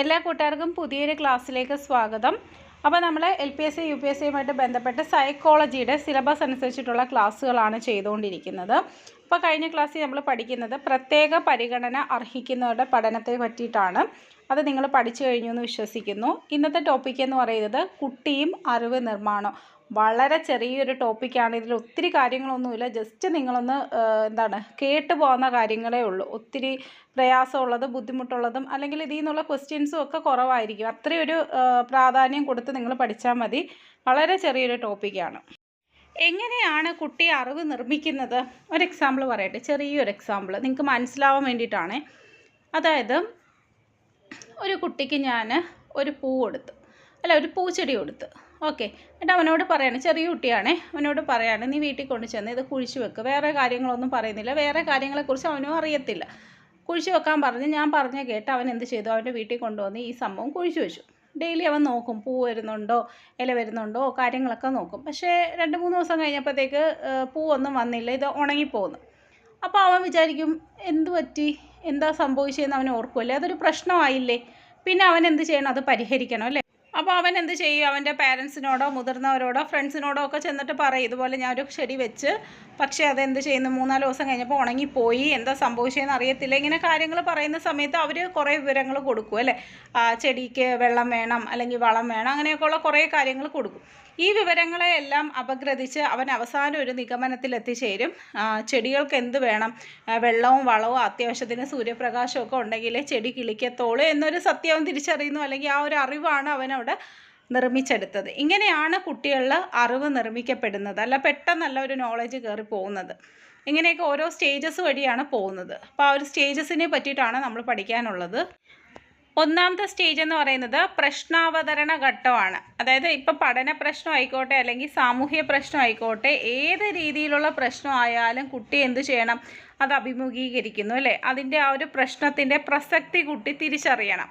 എല്ലാ കൂട്ടുകാർക്കും പുതിയൊരു ക്ലാസ്സിലേക്ക് സ്വാഗതം. അപ്പോൾ നമ്മൾ L P S C U P S സിയുമായിട്ട് ബന്ധപ്പെട്ട് സൈക്കോളജിയുടെ സിലബസ് അനുസരിച്ചിട്ടുള്ള ക്ലാസ്സുകളാണ് ചെയ്തുകൊണ്ടിരിക്കുന്നത്. അപ്പോൾ കഴിഞ്ഞ ക്ലാസ്സിൽ നമ്മൾ പഠിക്കുന്നത് പ്രത്യേക പരിഗണന അർഹിക്കുന്നവരുടെ പഠനത്തെ പറ്റിയിട്ടാണ്. അത് നിങ്ങൾ പഠിച്ചു കഴിഞ്ഞു എന്ന് വിശ്വസിക്കുന്നു. ഇന്നത്തെ ടോപ്പിക് എന്ന് പറയുന്നത് കുട്ടിയും അറിവ് നിർമ്മാണം. വളരെ ചെറിയൊരു ടോപ്പിക്കാണ് ഇതിൽ ഒത്തിരി കാര്യങ്ങളൊന്നുമില്ല. ജസ്റ്റ് നിങ്ങളൊന്ന് എന്താണ് കേട്ട് പോകുന്ന കാര്യങ്ങളേ ഉള്ളൂ. ഒത്തിരി പ്രയാസമുള്ളതും ബുദ്ധിമുട്ടുള്ളതും അല്ലെങ്കിൽ ഇതിൽ നിന്നുള്ള ക്വസ്റ്റ്യൻസും ഒക്കെ കുറവായിരിക്കും. അത്രയൊരു പ്രാധാന്യം കൊടുത്ത് നിങ്ങൾ പഠിച്ചാൽ മതി. വളരെ ചെറിയൊരു ടോപ്പിക്കാണ് എങ്ങനെയാണ് കുട്ടി അറിവ് നിർമ്മിക്കുന്നത്? ഒരു എക്സാമ്പിൾ പറയട്ടെ. ചെറിയൊരു എക്സാമ്പിൾ നിങ്ങൾക്ക് മനസ്സിലാവാൻ വേണ്ടിയിട്ടാണ്. അതായത് ഒരു കുട്ടിക്ക് ഞാൻ ഒരു പൂ കൊടുത്തു അല്ല ഒരു പൂച്ചെടി കൊടുത്ത്. ഓക്കെ. എന്നിട്ട് അവനോട് പറയാണ് ചെറിയ കുട്ടിയാണേ അവനോട് പറയാണ് നീ വീട്ടിൽ കൊണ്ട് ചെന്ന് ഇത് കുഴിച്ചു വെക്ക്. വേറെ കാര്യങ്ങളൊന്നും പറയുന്നില്ല. വേറെ കാര്യങ്ങളെക്കുറിച്ച് അവനും അറിയത്തില്ല. കുഴിച്ചു വെക്കാൻ പറഞ്ഞ് ഞാൻ പറഞ്ഞ കേട്ട് അവൻ എന്ത് ചെയ്തു? അവന്റെ വീട്ടിൽ കൊണ്ടുവന്ന് ഈ സംഭവം കുഴിച്ചു വെച്ചു. ഡെയിലി അവൻ നോക്കും പൂ വരുന്നുണ്ടോ ഇല വരുന്നുണ്ടോ കാര്യങ്ങളൊക്കെ നോക്കും. പക്ഷേ രണ്ട് മൂന്ന് ദിവസം കഴിഞ്ഞപ്പോഴത്തേക്ക് പൂവൊന്നും വന്നില്ല. ഇത് ഉണങ്ങിപ്പോകുന്നു. അപ്പോൾ അവൻ വിചാരിക്കും എന്ത് പറ്റി? എന്താ സംഭവിച്ചതെന്ന് അവൻ ഓർക്കുമല്ലേ അതൊരു പ്രശ്നമായില്ലേ? പിന്നെ അവൻ എന്ത് ചെയ്യണം? അത് പരിഹരിക്കണം അല്ലേ? അപ്പോൾ അവൻ എന്ത് ചെയ്യും? അവന്റെ പാരൻസിനോടോ മുതിർന്നവരോടോ ഫ്രണ്ട്സിനോടോ ഒക്കെ ചെന്നിട്ട് പറയും ഇതുപോലെ ഞാൻ ഒരു ചെടി വെച്ച് പക്ഷേ അതെന്ത് ചെയ്യുന്നു? മൂന്നാൽ ദിവസം കഴിഞ്ഞപ്പോൾ ഉണങ്ങിപ്പോയി. എന്താ സംഭവിച്ചതെന്ന് അറിയത്തില്ല. ഇങ്ങനെ കാര്യങ്ങൾ പറയുന്ന സമയത്ത് അവർ കുറേ വിവരങ്ങൾ കൊടുക്കും അല്ലേ? ചെടിക്ക് വെള്ളം വേണം അല്ലെങ്കിൽ വളം വേണം അങ്ങനെയൊക്കെയുള്ള കുറേ കാര്യങ്ങൾ കൊടുക്കും. ഈ വിവരങ്ങളെയെല്ലാം അപഗ്രഥിച്ച് അവൻ അവസാനം ഒരു നിഗമനത്തിൽ എത്തിച്ചേരും ചെടികൾക്ക് എന്ത് വേണം? വെള്ളവും വളവും അത്യാവശ്യത്തിന് സൂര്യപ്രകാശവും ഒക്കെ ഉണ്ടെങ്കിലേ ചെടി കിളിക്കത്തോളൂ എന്നൊരു സത്യവും തിരിച്ചറിയുന്നു. അല്ലെങ്കിൽ ആ ഒരു അറിവാണ് അവനവിടെ നിർമ്മിച്ചെടുത്തത്. ഇങ്ങനെയാണ് കുട്ടികളിൽ അറിവ് നിർമ്മിക്കപ്പെടുന്നത്. അല്ല പെട്ടെന്നല്ല ഒരു നോളജ് കയറി പോകുന്നത്. ഇങ്ങനെയൊക്കെ ഓരോ സ്റ്റേജസ് വഴിയാണ് പോകുന്നത്. അപ്പോൾ ആ ഒരു സ്റ്റേജസിനെ പറ്റിയിട്ടാണ് നമ്മൾ പഠിക്കാനുള്ളത്. ഒന്നാമത്തെ സ്റ്റേജ് എന്ന് പറയുന്നത് പ്രശ്നാവതരണ ഘട്ടമാണ്. അതായത് ഇപ്പം പഠന പ്രശ്നം ആയിക്കോട്ടെ അല്ലെങ്കിൽ സാമൂഹ്യ പ്രശ്നം ആയിക്കോട്ടെ ഏത് രീതിയിലുള്ള പ്രശ്നമായാലും കുട്ടി എന്ത് ചെയ്യണം? അത് അഭിമുഖീകരിക്കുന്നു അല്ലേ? അതിന്റെ ആ ഒരു പ്രശ്നത്തിന്റെ പ്രസക്തി കുട്ടി തിരിച്ചറിയണം.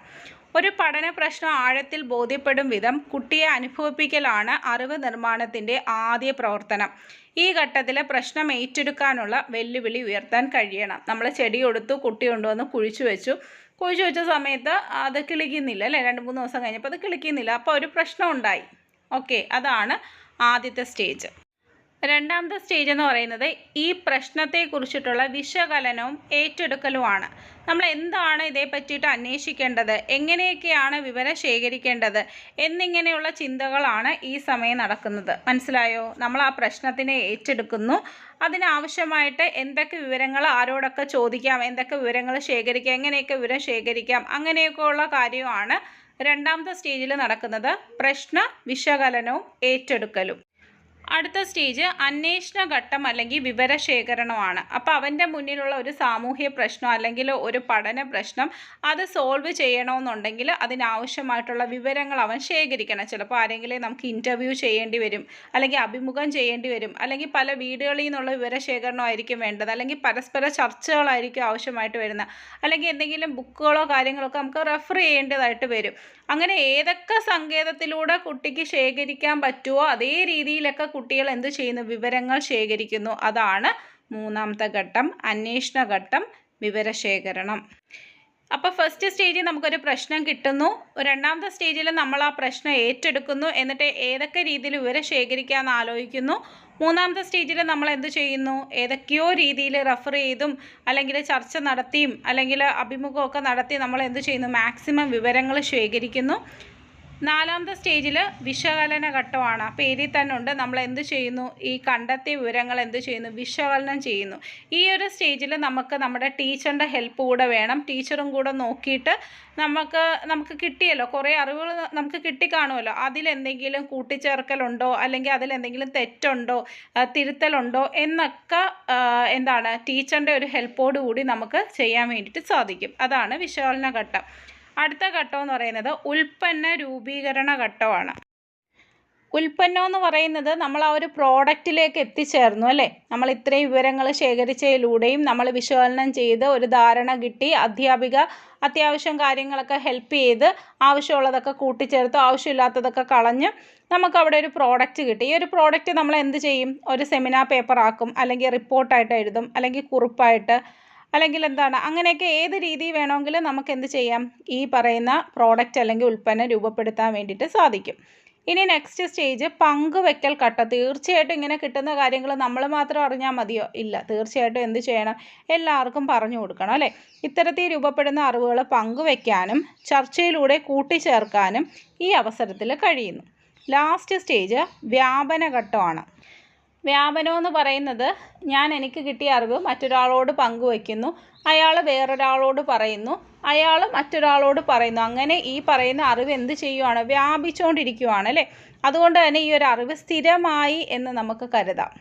ഒരു പഠന പ്രശ്നം ആഴത്തിൽ ബോധ്യപ്പെടും വിധം കുട്ടിയെ അനുഭവിപ്പിക്കലാണ് അറിവ് നിർമ്മാണത്തിന്റെ ആദ്യ പ്രവർത്തനം. ഈ ഘട്ടത്തിലെ പ്രശ്നം ഏറ്റെടുക്കാനുള്ള വെല്ലുവിളി ഉയർത്താൻ കഴിയണം. നമ്മൾ ചെടി കൊടുത്തു കുട്ടി കൊണ്ടുവന്ന് കുഴിച്ചു വെച്ചു. കുഴിച്ചു വെച്ച സമയത്ത് അത് കിളിക്കുന്നില്ല അല്ലേ? രണ്ട് മൂന്ന് ദിവസം കഴിഞ്ഞപ്പോൾ അത് കിളിക്കുന്നില്ല. അപ്പോൾ ഒരു പ്രശ്നം ഉണ്ടായി. ഓക്കെ അതാണ് ആദ്യത്തെ സ്റ്റേജ്. രണ്ടാമത്തെ സ്റ്റേജ് എന്ന് പറയുന്നത് ഈ പ്രശ്നത്തെക്കുറിച്ചിട്ടുള്ള വിശകലനവും ഏറ്റെടുക്കലുമാണ്. നമ്മൾ എന്താണ് ഇതേ പറ്റിയിട്ട് അന്വേഷിക്കേണ്ടത്? എങ്ങനെയൊക്കെയാണ് വിവരം ശേഖരിക്കേണ്ടത്? എന്നിങ്ങനെയുള്ള ചിന്തകളാണ് ഈ സമയം നടക്കുന്നത്. മനസ്സിലായോ? നമ്മൾ ആ പ്രശ്നത്തിനെ ഏറ്റെടുക്കുന്നു. അതിനാവശ്യമായിട്ട് എന്തൊക്കെ വിവരങ്ങൾ ആരോടൊക്കെ ചോദിക്കാം എന്തൊക്കെ വിവരങ്ങൾ ശേഖരിക്കാം എങ്ങനെയൊക്കെ വിവരം ശേഖരിക്കാം അങ്ങനെയൊക്കെയുള്ള കാര്യമാണ് രണ്ടാമത്തെ സ്റ്റേജിൽ നടക്കുന്നത്. പ്രശ്ന വിശകലനവും ഏറ്റെടുക്കലും. അടുത്ത സ്റ്റേജ് അന്വേഷണ ഘട്ടം അല്ലെങ്കിൽ വിവരശേഖരണമാണ്. അപ്പോൾ അവന്റെ മുന്നിലുള്ള ഒരു സാമൂഹ്യ പ്രശ്നം അല്ലെങ്കിൽ ഒരു പഠന പ്രശ്നം അത് സോൾവ് ചെയ്യണമെന്നുണ്ടെങ്കിൽ അതിനാവശ്യമായിട്ടുള്ള വിവരങ്ങൾ അവൻ ശേഖരിക്കണം. ചിലപ്പോൾ ആരെങ്കിലും നമുക്ക് ഇന്റർവ്യൂ ചെയ്യേണ്ടി വരും അല്ലെങ്കിൽ അഭിമുഖം ചെയ്യേണ്ടി വരും അല്ലെങ്കിൽ പല വീടുകളിൽ നിന്നുള്ള വിവരശേഖരണമായിരിക്കും വേണ്ടത് അല്ലെങ്കിൽ പരസ്പര ചർച്ചകളായിരിക്കും ആവശ്യമായിട്ട് വരുന്നത് അല്ലെങ്കിൽ എന്തെങ്കിലും ബുക്കുകളോ കാര്യങ്ങളൊക്കെ നമുക്ക് റെഫർ ചെയ്യേണ്ടതായിട്ട് വരും. അങ്ങനെ ഏതൊക്കെ സങ്കേതത്തിലൂടെ കുട്ടിക്ക് ശേഖരിക്കാൻ പറ്റുമോ അതേ രീതിയിലൊക്കെ കുട്ടികൾ എന്ത് ചെയ്യുന്നു? വിവരങ്ങൾ ശേഖരിക്കുന്നു. അതാണ് മൂന്നാമത്തെ ഘട്ടം. അന്വേഷണ ഘട്ടം വിവരശേഖരണം. അപ്പോൾ ഫസ്റ്റ് സ്റ്റേജിൽ നമുക്കൊരു പ്രശ്നം കിട്ടുന്നു. രണ്ടാമത്തെ സ്റ്റേജിൽ നമ്മൾ ആ പ്രശ്നം ഏറ്റെടുക്കുന്നു. എന്നിട്ട് ഏതൊക്കെ രീതിയിൽ വിവരം ശേഖരിക്കാമെന്ന് ആലോചിക്കുന്നു. മൂന്നാമത്തെ സ്റ്റേജിൽ നമ്മൾ എന്ത് ചെയ്യുന്നു? ഏതൊക്കെയോ രീതിയിൽ റെഫർ ചെയ്തും അല്ലെങ്കിൽ ചർച്ച നടത്തിയും അല്ലെങ്കിൽ അഭിമുഖമൊക്കെ നടത്തി നമ്മൾ എന്ത് ചെയ്യുന്നു? മാക്സിമം വിവരങ്ങൾ ശേഖരിക്കുന്നു. നാലാമത്തെ സ്റ്റേജിൽ വിശകലന ഘട്ടമാണ് അപ്പോൾ പേരിൽ തന്നെ ഉണ്ട്. നമ്മൾ എന്ത് ചെയ്യുന്നു? ഈ കണ്ടെത്തിയ വിവരങ്ങൾ എന്ത് ചെയ്യുന്നു? വിശകലനം ചെയ്യുന്നു. ഈ ഒരു സ്റ്റേജിൽ നമുക്ക് നമ്മുടെ ടീച്ചറിന്റെ ഹെൽപ്പ് കൂടെ വേണം. ടീച്ചറും കൂടെ നോക്കിയിട്ട് നമുക്ക് നമുക്ക് കിട്ടിയല്ലോ. കുറേ അറിവുകൾ നമുക്ക് കിട്ടിക്കാണുമല്ലോ അതിലെന്തെങ്കിലും കൂട്ടിച്ചേർക്കലുണ്ടോ? അല്ലെങ്കിൽ അതിലെന്തെങ്കിലും തെറ്റുണ്ടോ? തിരുത്തലുണ്ടോ? എന്നൊക്കെ എന്താണ്? ടീച്ചറിന്റെ ഒരു ഹെൽപ്പോട് കൂടി നമുക്ക് ചെയ്യാൻ വേണ്ടിയിട്ട് സാധിക്കും. അതാണ് വിശകലന ഘട്ടം അടുത്ത ഘട്ടം എന്ന് പറയുന്നത് ഉൽപ്പന്ന രൂപീകരണ ഘട്ടമാണ്. ഉൽപ്പന്നം എന്ന് പറയുന്നത് നമ്മൾ ആ ഒരു പ്രോഡക്റ്റിലേക്ക് എത്തിച്ചേർന്നു അല്ലേ? നമ്മൾ ഇത്രയും വിവരങ്ങൾ ശേഖരിച്ചതിലൂടെയും നമ്മൾ വിശകലനം ചെയ്ത് ഒരു ധാരണ കിട്ടി അധ്യാപിക അത്യാവശ്യം കാര്യങ്ങളൊക്കെ ഹെൽപ്പ് ചെയ്ത് ആവശ്യമുള്ളതൊക്കെ കൂട്ടിച്ചേർത്ത് ആവശ്യമില്ലാത്തതൊക്കെ കളഞ്ഞ് നമുക്ക് അവിടെ ഒരു പ്രോഡക്റ്റ് കിട്ടി. ഈ ഒരു പ്രോഡക്റ്റ് നമ്മൾ എന്ത് ചെയ്യും? ഒരു സെമിനാർ പേപ്പർ ആക്കും അല്ലെങ്കിൽ റിപ്പോർട്ടായിട്ട് എഴുതും അല്ലെങ്കിൽ കുറിപ്പായിട്ട് അല്ലെങ്കിൽ എന്താണ് അങ്ങനെയൊക്കെ ഏത് രീതി വേണമെങ്കിലും നമുക്ക് എന്ത് ചെയ്യാം? ഈ പറയുന്ന പ്രോഡക്റ്റ് അല്ലെങ്കിൽ ഉൽപ്പന്നം രൂപപ്പെടുത്താൻ വേണ്ടിയിട്ട് സാധിക്കും. ഇനി നെക്സ്റ്റ് സ്റ്റേജ് പങ്കുവെക്കൽ ഘട്ടം. തീർച്ചയായിട്ടും ഇങ്ങനെ കിട്ടുന്ന കാര്യങ്ങൾ നമ്മൾ മാത്രം അറിഞ്ഞാൽ മതിയോ? ഇല്ല. തീർച്ചയായിട്ടും എന്ത് ചെയ്യണം? എല്ലാവർക്കും പറഞ്ഞു കൊടുക്കണം അല്ലേ? ഇത്തരത്തിൽ രൂപപ്പെടുന്ന അറിവുകൾ പങ്കുവെക്കാനും ചർച്ചയിലൂടെ കൂട്ടിച്ചേർക്കാനും ഈ അവസരത്തിൽ കഴിയുന്നു. ലാസ്റ്റ് സ്റ്റേജ് വ്യാപന ഘട്ടമാണ്. വ്യാപനം എന്ന് പറയുന്നത് ഞാൻ എനിക്ക് കിട്ടിയ അറിവ് മറ്റൊരാളോട് പങ്കുവയ്ക്കുന്നു. അയാൾ വേറൊരാളോട് പറയുന്നു. അയാൾ മറ്റൊരാളോട് പറയുന്നു. അങ്ങനെ ഈ പറയുന്ന അറിവ് എന്ത് ചെയ്യുവാണ്? വ്യാപിച്ചുകൊണ്ടിരിക്കുവാണ് അല്ലേ? അതുകൊണ്ട് തന്നെ ഈ ഒരു അറിവ് സ്ഥിരമായി എന്ന് നമുക്ക് കരുതാം.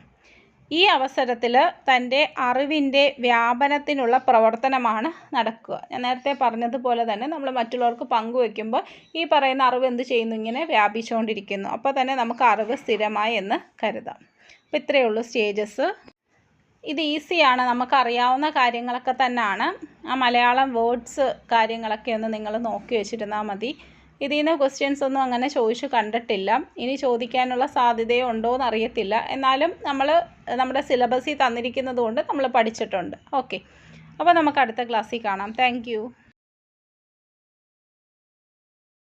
ഈ അവസരത്തിൽ തന്റെ അറിവിന്റെ വ്യാപനത്തിനുള്ള പ്രവർത്തനമാണ് നടക്കുക. ഞാൻ നേരത്തെ പറഞ്ഞതുപോലെ തന്നെ നമ്മൾ മറ്റുള്ളവർക്ക് പങ്കുവെക്കുമ്പോൾ ഈ പറയുന്ന അറിവ് എന്ത് ചെയ്യുന്നു? ഇങ്ങനെ വ്യാപിച്ചുകൊണ്ടിരിക്കുന്നു അപ്പോൾ തന്നെ നമുക്ക് അറിവ് സ്ഥിരമായി എന്ന് കരുതാം. അപ്പോൾ ഇത്രയേ ഉള്ളൂ സ്റ്റേജസ് ഇത് ഈസിയാണ് നമുക്കറിയാവുന്ന കാര്യങ്ങളൊക്കെ തന്നെയാണ് ആ മലയാളം വേർഡ്സ് കാര്യങ്ങളൊക്കെ ഒന്ന് നിങ്ങൾ നോക്കി വെച്ചിരുന്നാൽ മതി. ഇതിൽ നിന്ന് ക്വസ്റ്റ്യൻസ് ഒന്നും അങ്ങനെ ചോദിച്ചു കണ്ടിട്ടില്ല. ഇനി ചോദിക്കാനുള്ള സാധ്യതയോ ഉണ്ടോ എന്ന് അറിയത്തില്ല എന്നാലും നമ്മൾ നമ്മുടെ സിലബസിൽ തന്നിരിക്കുന്നത് കൊണ്ട് നമ്മൾ പഠിച്ചിട്ടുണ്ട്. ഓക്കെ അപ്പോൾ നമുക്ക് അടുത്ത ക്ലാസ്സിൽ കാണാം. താങ്ക്